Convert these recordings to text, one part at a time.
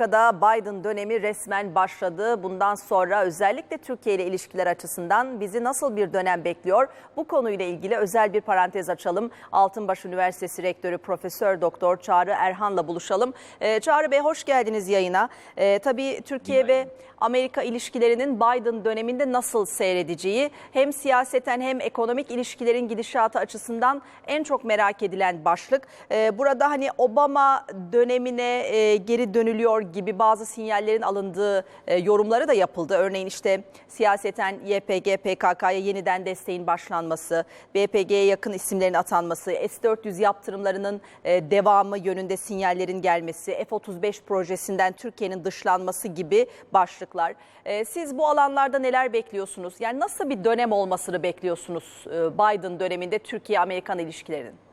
Amerika'da Biden dönemi resmen başladı. Bundan sonra özellikle Türkiye ile ilişkiler açısından bizi nasıl bir dönem bekliyor? Bu konuyla ilgili özel bir parantez açalım. Altınbaş Üniversitesi Rektörü Profesör Doktor Çağrı Erhan'la buluşalım. Ee, Çağrı Bey hoş geldiniz yayına. Ee, tabii Türkiye ve Amerika ilişkilerinin Biden döneminde nasıl seyredeceği hem siyaseten hem ekonomik ilişkilerin gidişatı açısından en çok merak edilen başlık. Ee, burada hani Obama dönemine e, geri dönülüyor gibi bazı sinyallerin alındığı e, yorumları da yapıldı. Örneğin işte siyaseten YPG, PKK'ya yeniden desteğin başlanması, BPG'ye yakın isimlerin atanması, S-400 yaptırımlarının e, devamı yönünde sinyallerin gelmesi, F-35 projesinden Türkiye'nin dışlanması gibi başlıklar. E, Siz bu alanlarda neler bekliyorsunuz? Yani nasıl bir dönem olmasını bekliyorsunuz Biden döneminde Türkiye-Amerikan ilişkilerinin?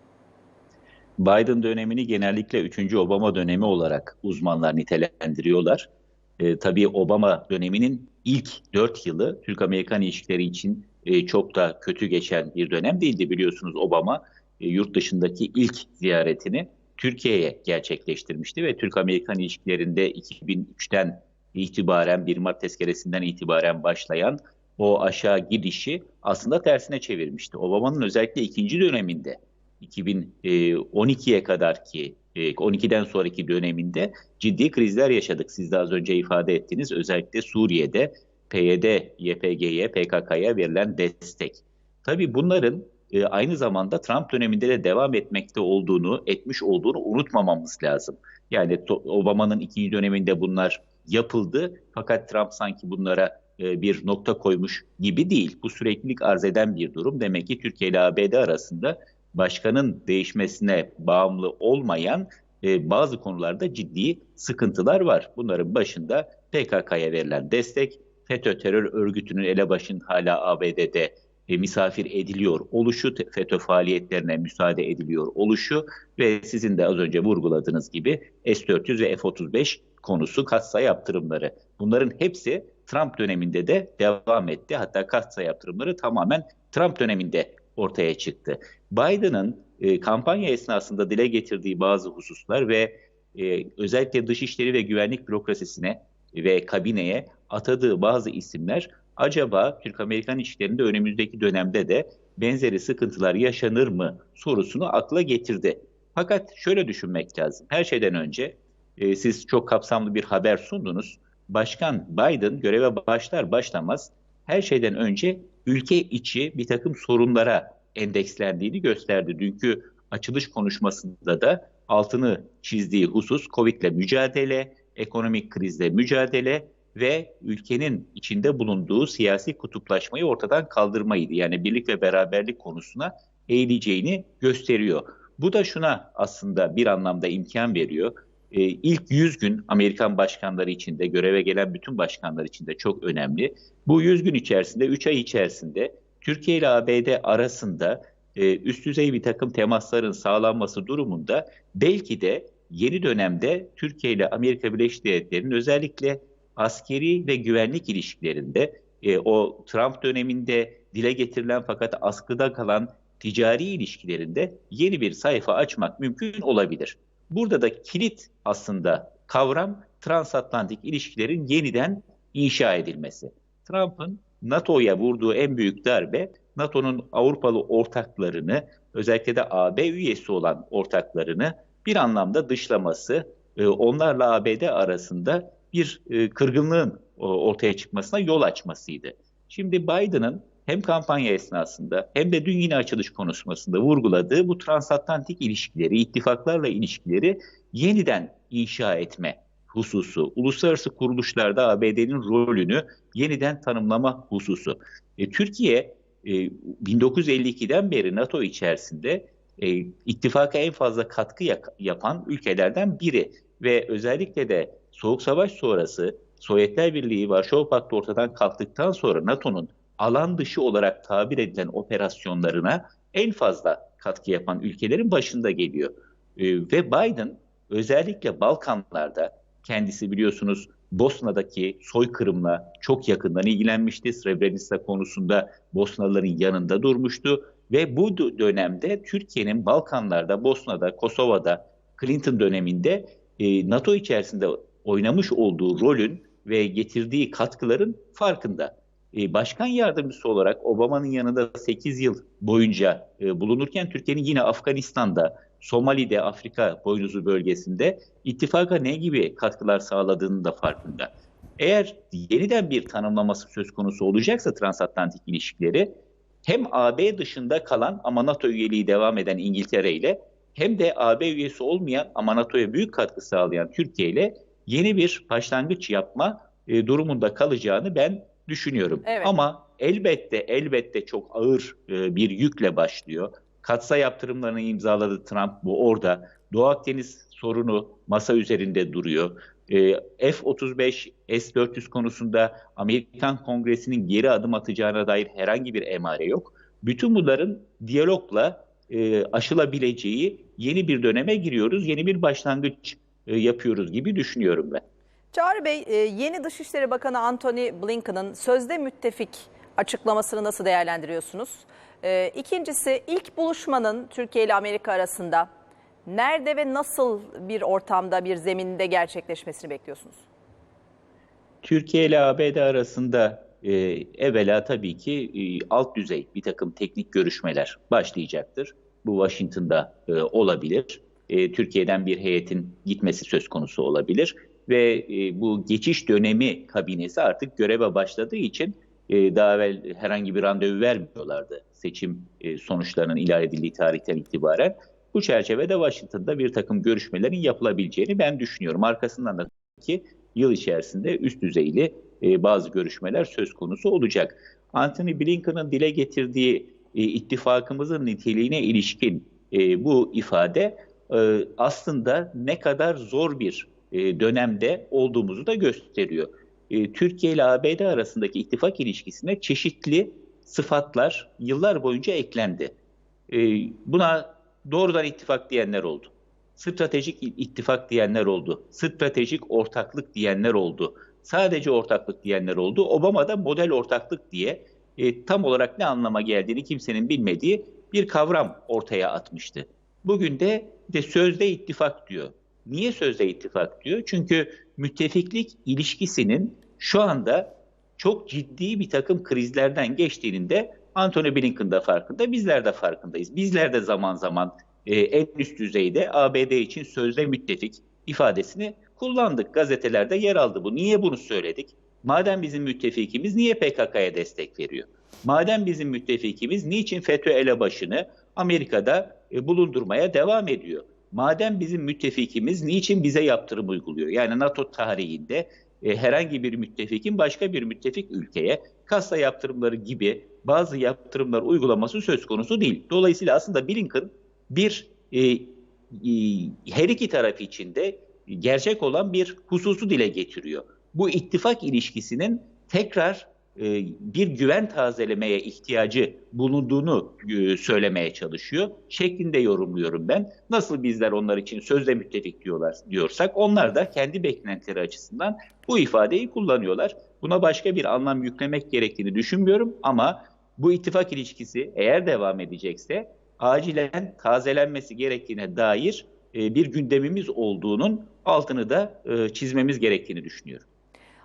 Biden dönemini genellikle 3. Obama dönemi olarak uzmanlar nitelendiriyorlar. E, tabii Obama döneminin ilk 4 yılı Türk-Amerikan ilişkileri için e, çok da kötü geçen bir dönem değildi. Biliyorsunuz Obama e, yurt dışındaki ilk ziyaretini Türkiye'ye gerçekleştirmişti ve Türk-Amerikan ilişkilerinde 2003'ten itibaren 1 Mart tezkeresinden itibaren başlayan o aşağı gidişi aslında tersine çevirmişti. Obama'nın özellikle ikinci döneminde 2012'ye kadar ki 12'den sonraki döneminde ciddi krizler yaşadık. Siz de az önce ifade ettiniz. Özellikle Suriye'de PYD, YPG'ye, PKK'ya verilen destek. Tabii bunların e, aynı zamanda Trump döneminde de devam etmekte olduğunu, etmiş olduğunu unutmamamız lazım. Yani Obama'nın ikinci döneminde bunlar yapıldı fakat Trump sanki bunlara e, bir nokta koymuş gibi değil. Bu süreklilik arz eden bir durum. Demek ki Türkiye ile ABD arasında başkanın değişmesine bağımlı olmayan e, bazı konularda ciddi sıkıntılar var. Bunların başında PKK'ya verilen destek, FETÖ terör örgütünün elebaşın hala ABD'de e, misafir ediliyor oluşu, FETÖ faaliyetlerine müsaade ediliyor oluşu ve sizin de az önce vurguladığınız gibi S-400 ve F-35 konusu katsa yaptırımları. Bunların hepsi Trump döneminde de devam etti. Hatta katsa yaptırımları tamamen Trump döneminde ortaya çıktı. Biden'ın e, kampanya esnasında dile getirdiği bazı hususlar ve e, özellikle dışişleri ve güvenlik bürokrasisine ve kabineye atadığı bazı isimler acaba Türk-Amerikan ilişkilerinde önümüzdeki dönemde de benzeri sıkıntılar yaşanır mı sorusunu akla getirdi. Fakat şöyle düşünmek lazım. Her şeyden önce e, siz çok kapsamlı bir haber sundunuz. Başkan Biden göreve başlar başlamaz her şeyden önce ülke içi bir takım sorunlara endekslendiğini gösterdi. Dünkü açılış konuşmasında da altını çizdiği husus Covid'le mücadele, ekonomik krizle mücadele ve ülkenin içinde bulunduğu siyasi kutuplaşmayı ortadan kaldırmaydı. Yani birlik ve beraberlik konusuna eğileceğini gösteriyor. Bu da şuna aslında bir anlamda imkan veriyor. Ee, ilk 100 gün Amerikan başkanları içinde, göreve gelen bütün başkanlar için de çok önemli. Bu 100 gün içerisinde, 3 ay içerisinde Türkiye ile ABD arasında e, üst düzey bir takım temasların sağlanması durumunda belki de yeni dönemde Türkiye ile Amerika Birleşik Devletleri'nin özellikle askeri ve güvenlik ilişkilerinde e, o Trump döneminde dile getirilen fakat askıda kalan ticari ilişkilerinde yeni bir sayfa açmak mümkün olabilir. Burada da kilit aslında kavram transatlantik ilişkilerin yeniden inşa edilmesi. Trump'ın NATO'ya vurduğu en büyük darbe NATO'nun Avrupalı ortaklarını özellikle de AB üyesi olan ortaklarını bir anlamda dışlaması, e, onlarla ABD arasında bir e, kırgınlığın ortaya çıkmasına yol açmasıydı. Şimdi Biden'ın hem kampanya esnasında hem de dün yine açılış konuşmasında vurguladığı bu transatlantik ilişkileri, ittifaklarla ilişkileri yeniden inşa etme hususu, uluslararası kuruluşlarda ABD'nin rolünü yeniden tanımlama hususu. E, Türkiye e, 1952'den beri NATO içerisinde e, ittifaka en fazla katkı yapan ülkelerden biri ve özellikle de Soğuk Savaş sonrası Sovyetler Birliği Varşova Paktı ortadan kalktıktan sonra NATO'nun alan dışı olarak tabir edilen operasyonlarına en fazla katkı yapan ülkelerin başında geliyor. E, ve Biden özellikle Balkanlarda kendisi biliyorsunuz Bosna'daki soykırımla çok yakından ilgilenmişti. Srebrenica konusunda Bosnalıların yanında durmuştu ve bu dönemde Türkiye'nin Balkanlarda, Bosna'da, Kosova'da, Clinton döneminde e, NATO içerisinde oynamış olduğu rolün ve getirdiği katkıların farkında. E, başkan yardımcısı olarak Obama'nın yanında 8 yıl boyunca e, bulunurken Türkiye'nin yine Afganistan'da, Somali'de, Afrika boynuzu bölgesinde ittifaka ne gibi katkılar sağladığını da farkında. Eğer yeniden bir tanımlaması söz konusu olacaksa transatlantik ilişkileri hem AB dışında kalan ama NATO üyeliği devam eden İngiltere ile hem de AB üyesi olmayan ama NATO'ya büyük katkı sağlayan Türkiye ile yeni bir başlangıç yapma e, durumunda kalacağını ben düşünüyorum. Evet. Ama elbette elbette çok ağır e, bir yükle başlıyor. Katsa yaptırımlarını imzaladı Trump bu orada. Doğu Akdeniz sorunu masa üzerinde duruyor. E, F-35, S-400 konusunda Amerikan Kongresi'nin geri adım atacağına dair herhangi bir emare yok. Bütün bunların diyalogla e, aşılabileceği yeni bir döneme giriyoruz, yeni bir başlangıç e, yapıyoruz gibi düşünüyorum ben. Çağrı Bey, e, yeni Dışişleri Bakanı Antony Blinken'ın sözde müttefik açıklamasını nasıl değerlendiriyorsunuz? E, İkincisi, ilk buluşmanın Türkiye ile Amerika arasında nerede ve nasıl bir ortamda, bir zeminde gerçekleşmesini bekliyorsunuz? Türkiye ile ABD arasında e, evvela tabii ki e, alt düzey bir takım teknik görüşmeler başlayacaktır. Bu Washington'da e, olabilir. E, Türkiye'den bir heyetin gitmesi söz konusu olabilir. Ve e, bu geçiş dönemi kabinesi artık göreve başladığı için e, daha evvel herhangi bir randevu vermiyorlardı seçim e, sonuçlarının ilan edildiği tarihten itibaren. Bu çerçevede Washington'da bir takım görüşmelerin yapılabileceğini ben düşünüyorum. Arkasından da ki yıl içerisinde üst düzeyli bazı görüşmeler söz konusu olacak. Anthony Blinken'ın dile getirdiği ittifakımızın niteliğine ilişkin bu ifade aslında ne kadar zor bir e, dönemde olduğumuzu da gösteriyor. E, Türkiye ile ABD arasındaki ittifak ilişkisine çeşitli sıfatlar yıllar boyunca eklendi. E, buna doğrudan ittifak diyenler oldu. Stratejik ittifak diyenler oldu. Stratejik ortaklık diyenler oldu. Sadece ortaklık diyenler oldu. Obama da model ortaklık diye e, tam olarak ne anlama geldiğini kimsenin bilmediği bir kavram ortaya atmıştı. Bugün de, de sözde ittifak diyor. Niye sözde ittifak diyor? Çünkü müttefiklik ilişkisinin şu anda çok ciddi bir takım krizlerden geçtiğinin de Anthony Blinken da farkında, bizler de farkındayız. Bizler de zaman zaman e, en üst düzeyde ABD için sözde müttefik ifadesini kullandık. Gazetelerde yer aldı bu. Niye bunu söyledik? Madem bizim müttefikimiz niye PKK'ya destek veriyor? Madem bizim müttefikimiz niçin FETÖ elebaşını Amerika'da e, bulundurmaya devam ediyor? Madem bizim müttefikimiz niçin bize yaptırım uyguluyor? Yani NATO tarihinde e, herhangi bir müttefikin başka bir müttefik ülkeye kasa yaptırımları gibi bazı yaptırımlar uygulaması söz konusu değil. Dolayısıyla aslında Blinken bir e, e, her iki taraf için de gerçek olan bir hususu dile getiriyor. Bu ittifak ilişkisinin tekrar bir güven tazelemeye ihtiyacı bulunduğunu e, söylemeye çalışıyor şeklinde yorumluyorum ben. Nasıl bizler onlar için sözde müttefik diyorlar diyorsak onlar da kendi beklentileri açısından bu ifadeyi kullanıyorlar. Buna başka bir anlam yüklemek gerektiğini düşünmüyorum ama bu ittifak ilişkisi eğer devam edecekse acilen tazelenmesi gerektiğine dair e, bir gündemimiz olduğunun altını da e, çizmemiz gerektiğini düşünüyorum.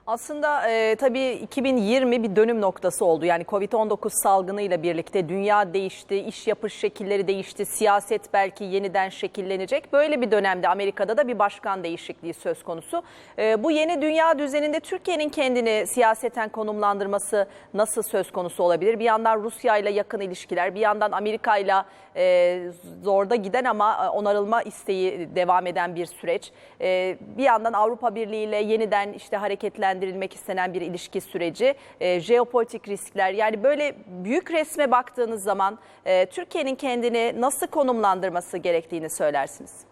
Aslında e, tabii 2020 bir dönüm noktası oldu. Yani Covid-19 salgınıyla birlikte dünya değişti, iş yapış şekilleri değişti, siyaset belki yeniden şekillenecek. Böyle bir dönemde Amerika'da da bir başkan değişikliği söz konusu. E, bu yeni dünya düzeninde Türkiye'nin kendini siyaseten konumlandırması nasıl söz konusu olabilir? Bir yandan Rusya ile yakın ilişkiler, bir yandan Amerika ile e, zorda giden ama e, onarılma isteği devam eden bir süreç. E, bir yandan Avrupa Birliği ile yeniden işte hareketlendirilmek istenen bir ilişki süreci, e, jeopolitik riskler yani böyle büyük resme baktığınız zaman e, Türkiye'nin kendini nasıl konumlandırması gerektiğini söylersiniz.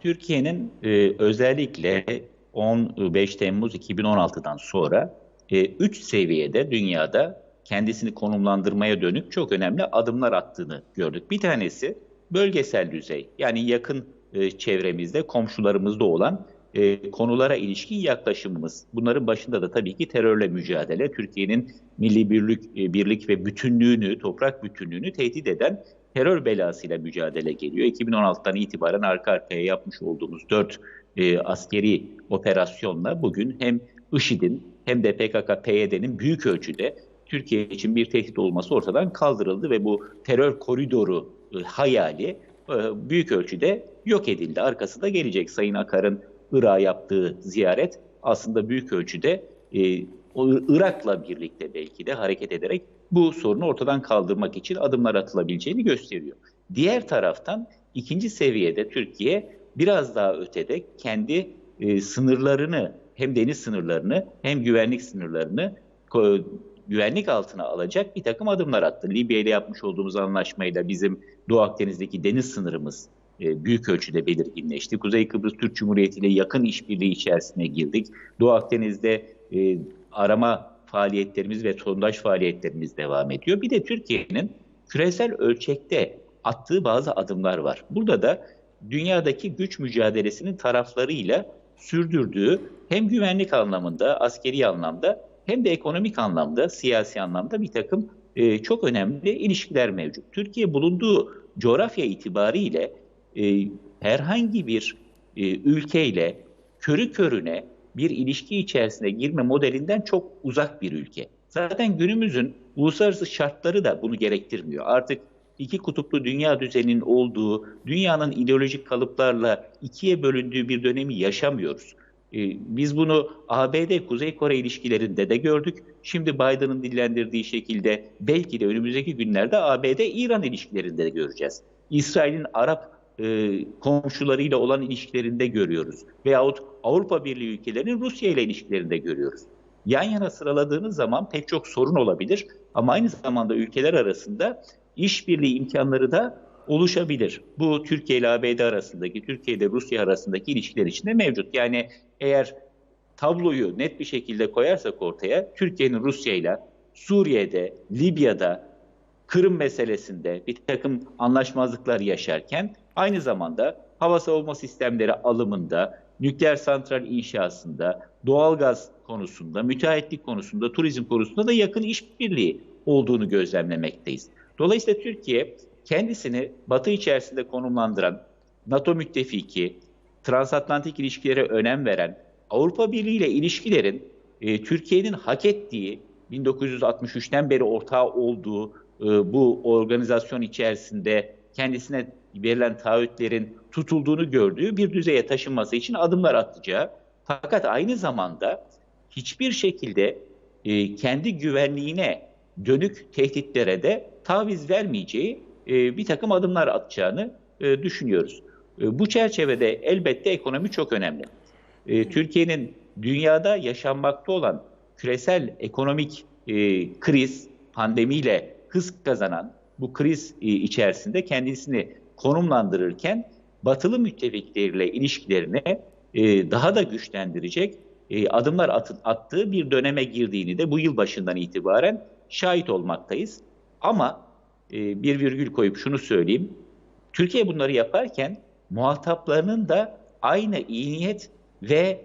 Türkiye'nin e, özellikle 15 Temmuz 2016'dan sonra 3 seviyede dünyada kendisini konumlandırmaya dönük çok önemli adımlar attığını gördük. Bir tanesi bölgesel düzey yani yakın e, çevremizde komşularımızda olan e, konulara ilişkin yaklaşımımız. Bunların başında da tabii ki terörle mücadele, Türkiye'nin milli birlik, e, birlik ve bütünlüğünü, toprak bütünlüğünü tehdit eden terör belasıyla mücadele geliyor. 2016'dan itibaren arka arkaya yapmış olduğumuz dört e, askeri operasyonla bugün hem IŞİD'in hem de PKK-PYD'nin büyük ölçüde Türkiye için bir tehdit olması ortadan kaldırıldı ve bu terör koridoru e, hayali e, büyük ölçüde yok edildi. Arkası da gelecek Sayın Akar'ın Irak'a yaptığı ziyaret aslında büyük ölçüde e, Irak'la birlikte belki de hareket ederek bu sorunu ortadan kaldırmak için adımlar atılabileceğini gösteriyor. Diğer taraftan ikinci seviyede Türkiye biraz daha ötede kendi e, sınırlarını hem deniz sınırlarını hem güvenlik sınırlarını güvenlik altına alacak bir takım adımlar attı. Libya ile yapmış olduğumuz anlaşmayla bizim Doğu Akdeniz'deki deniz sınırımız büyük ölçüde belirginleşti. Kuzey Kıbrıs Türk Cumhuriyeti ile yakın işbirliği içerisine girdik. Doğu Akdeniz'de e, arama faaliyetlerimiz ve sondaj faaliyetlerimiz devam ediyor. Bir de Türkiye'nin küresel ölçekte attığı bazı adımlar var. Burada da dünyadaki güç mücadelesinin taraflarıyla sürdürdüğü hem güvenlik anlamında, askeri anlamda hem de ekonomik anlamda, siyasi anlamda bir takım e, çok önemli ilişkiler mevcut. Türkiye bulunduğu coğrafya itibariyle e, herhangi bir e, ülkeyle körü körüne bir ilişki içerisine girme modelinden çok uzak bir ülke. Zaten günümüzün uluslararası şartları da bunu gerektirmiyor. Artık iki kutuplu dünya düzeninin olduğu, dünyanın ideolojik kalıplarla ikiye bölündüğü bir dönemi yaşamıyoruz. Ee, Biz bunu ABD-Kuzey Kore ilişkilerinde de gördük. Şimdi Biden'ın dillendirdiği şekilde belki de önümüzdeki günlerde ABD-İran ilişkilerinde de göreceğiz. İsrail'in Arap e, komşularıyla olan ilişkilerinde görüyoruz. Veyahut Avrupa Birliği ülkelerinin Rusya ile ilişkilerinde görüyoruz. Yan yana sıraladığınız zaman pek çok sorun olabilir ama aynı zamanda ülkeler arasında işbirliği imkanları da oluşabilir. Bu Türkiye ile ABD arasındaki, Türkiye ile Rusya arasındaki ilişkiler içinde mevcut. Yani eğer tabloyu net bir şekilde koyarsak ortaya, Türkiye'nin Rusya ile Suriye'de, Libya'da, Kırım meselesinde bir takım anlaşmazlıklar yaşarken aynı zamanda hava savunma sistemleri alımında, nükleer santral inşasında, doğalgaz konusunda, müteahhitlik konusunda, turizm konusunda da yakın işbirliği olduğunu gözlemlemekteyiz. Dolayısıyla Türkiye kendisini Batı içerisinde konumlandıran, NATO müttefiki, transatlantik ilişkilere önem veren, Avrupa Birliği ile ilişkilerin e, Türkiye'nin hak ettiği, 1963'ten beri ortağı olduğu e, bu organizasyon içerisinde kendisine verilen taahhütlerin tutulduğunu gördüğü bir düzeye taşınması için adımlar atacağı. Fakat aynı zamanda hiçbir şekilde e, kendi güvenliğine dönük tehditlere de taviz vermeyeceği e, bir takım adımlar atacağını düşünüyoruz. Bu çerçevede elbette ekonomi çok önemli. Türkiye'nin dünyada yaşanmakta olan küresel ekonomik kriz, pandemiyle hız kazanan bu kriz e, içerisinde kendisini konumlandırırken batılı müttefikleriyle ilişkilerini e, daha da güçlendirecek e, adımlar at, attığı bir döneme girdiğini de bu yıl başından itibaren şahit olmaktayız. Ama bir virgül koyup şunu söyleyeyim. Türkiye bunları yaparken muhataplarının da aynı iyi niyet ve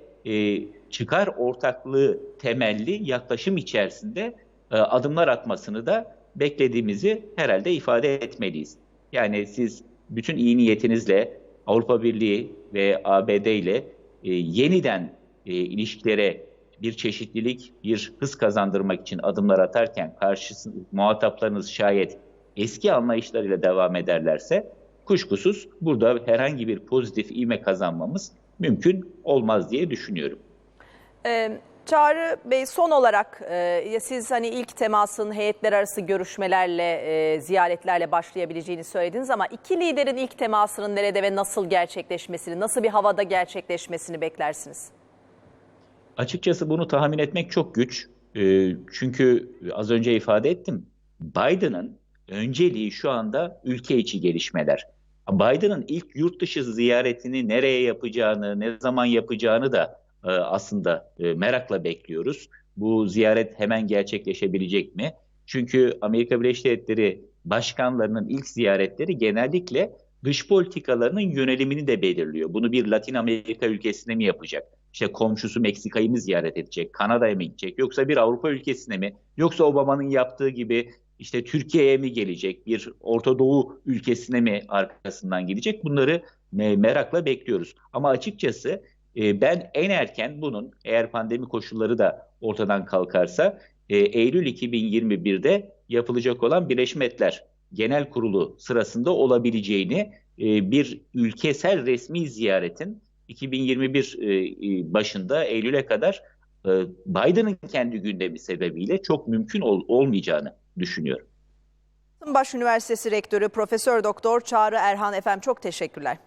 çıkar ortaklığı temelli yaklaşım içerisinde adımlar atmasını da beklediğimizi herhalde ifade etmeliyiz. Yani siz bütün iyi niyetinizle Avrupa Birliği ve ABD ile e, yeniden e, ilişkilere bir çeşitlilik, bir hız kazandırmak için adımlar atarken karşısı muhataplarınız şayet eski anlayışlarıyla devam ederlerse kuşkusuz burada herhangi bir pozitif ivme kazanmamız mümkün olmaz diye düşünüyorum. Ee, Çağrı Bey son olarak e, siz hani ilk temasın heyetler arası görüşmelerle, e, ziyaretlerle başlayabileceğini söylediniz ama iki liderin ilk temasının nerede ve nasıl gerçekleşmesini, nasıl bir havada gerçekleşmesini beklersiniz? Açıkçası bunu tahmin etmek çok güç. E, çünkü az önce ifade ettim. Biden'ın önceliği şu anda ülke içi gelişmeler. Biden'ın ilk yurt dışı ziyaretini nereye yapacağını, ne zaman yapacağını da e, aslında e, merakla bekliyoruz. Bu ziyaret hemen gerçekleşebilecek mi? Çünkü Amerika Birleşik Devletleri başkanlarının ilk ziyaretleri genellikle dış politikalarının yönelimini de belirliyor. Bunu bir Latin Amerika ülkesine mi yapacak? İşte komşusu Meksika'yı mı ziyaret edecek? Kanada'ya mı gidecek? Yoksa bir Avrupa ülkesine mi? Yoksa Obama'nın yaptığı gibi işte Türkiye'ye mi gelecek? Bir Orta Doğu ülkesine mi arkasından gidecek? Bunları merakla bekliyoruz. Ama açıkçası E, ben en erken bunun eğer pandemi koşulları da ortadan kalkarsa e, Eylül 2021'de yapılacak olan Birleşmiş Milletler Genel Kurulu sırasında olabileceğini e, bir ülkesel resmi ziyaretin 2021 e, e, başında Eylül'e kadar e, Biden'ın kendi gündemi sebebiyle çok mümkün ol- olmayacağını düşünüyorum. Altınbaş Üniversitesi Rektörü Profesör Doktor Çağrı Erhan efendim çok teşekkürler.